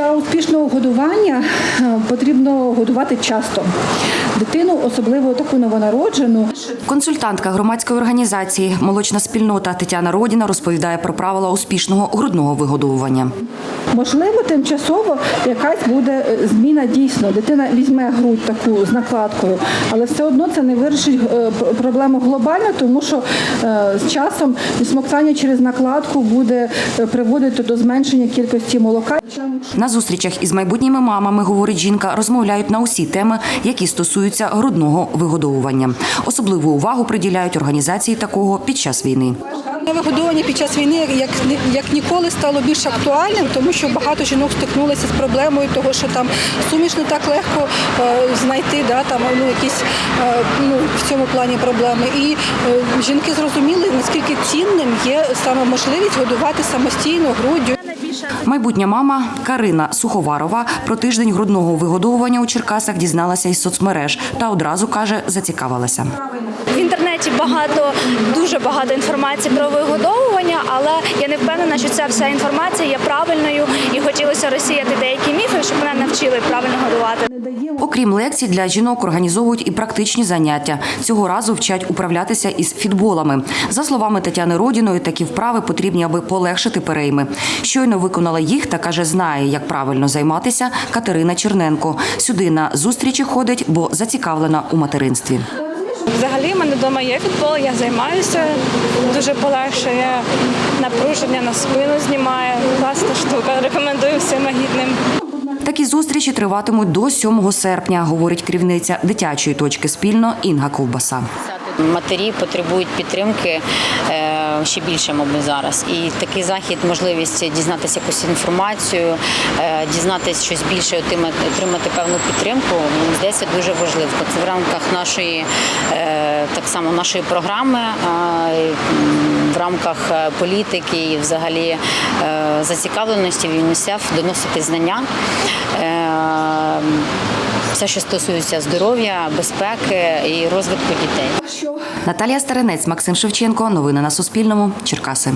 Для успішного годування е, потрібно годувати часто. Дитину, особливо таку новонароджену, Консультантка громадської організації Молочна спільнота Тетяна Родіна розповідає про правила успішного грудного вигодовування. Можливо, тимчасово якась буде е, зміна дійсно. Дитина візьме грудь таку з накладкою, але все одно це не вирішить е, проблему глобально, тому що е, з часом смоктання через накладку буде приводити до зменшення кількості молока. На зустрічах із майбутніми мамами, говорить жінка, розмовляють на усі теми, які стосуються грудного вигодовування. Особливу увагу приділяють організації такого під час війни. Вигодовування під час війни як, як ніколи стало більш актуальним, тому що багато жінок стикнулися з проблемою того, що там суміш не так легко е, знайти, да, там, ну, якісь е, ну, в цьому плані проблеми. І е, жінки зрозуміли, наскільки цінним є саме можливість годувати самостійно груддю. Майбутня мама Карина Суховарова про тиждень грудного вигодовування у Черкасах дізналася із соцмереж та одразу каже, зацікавилася. В інтернеті багато, дуже багато інформації про вигодовування, але я не впевнена, що ця вся інформація є правильною і хотілося розсіяти деякі міфи, щоб мене навчили правильно годувати. Окрім лекцій, для жінок організовують і практичні заняття. Цього разу вчать управлятися із фітболами. За словами Тетяни Родіної, такі вправи потрібні, аби полегшити перейми. Щойно виконала їх та каже, знає, як правильно займатися Катерина Черненко. Сюди на зустрічі ходить, бо зацікавлена у материнстві. Взагалі, в мене вдома є футбол, я займаюся, дуже полегшує напруження на спину знімає. Класна штука. Рекомендую всім агітним. Такі зустрічі триватимуть до 7 серпня, говорить керівниця дитячої точки спільно Інга Ковбаса. Матері потребують підтримки ще більше, мабуть, зараз. І такий захід, можливість дізнатися якусь інформацію, е, дізнатися щось більше, отримати, отримати певну підтримку, мені здається, дуже важливо. Це в рамках нашої е, так само нашої програми, в рамках е, політики і взагалі зацікавленості в ЮНІСЕФ доносити знання. Все, що стосується здоров'я, безпеки і розвитку дітей. Наталія Старенець, Максим Шевченко. Новини на Суспільному. Черкаси.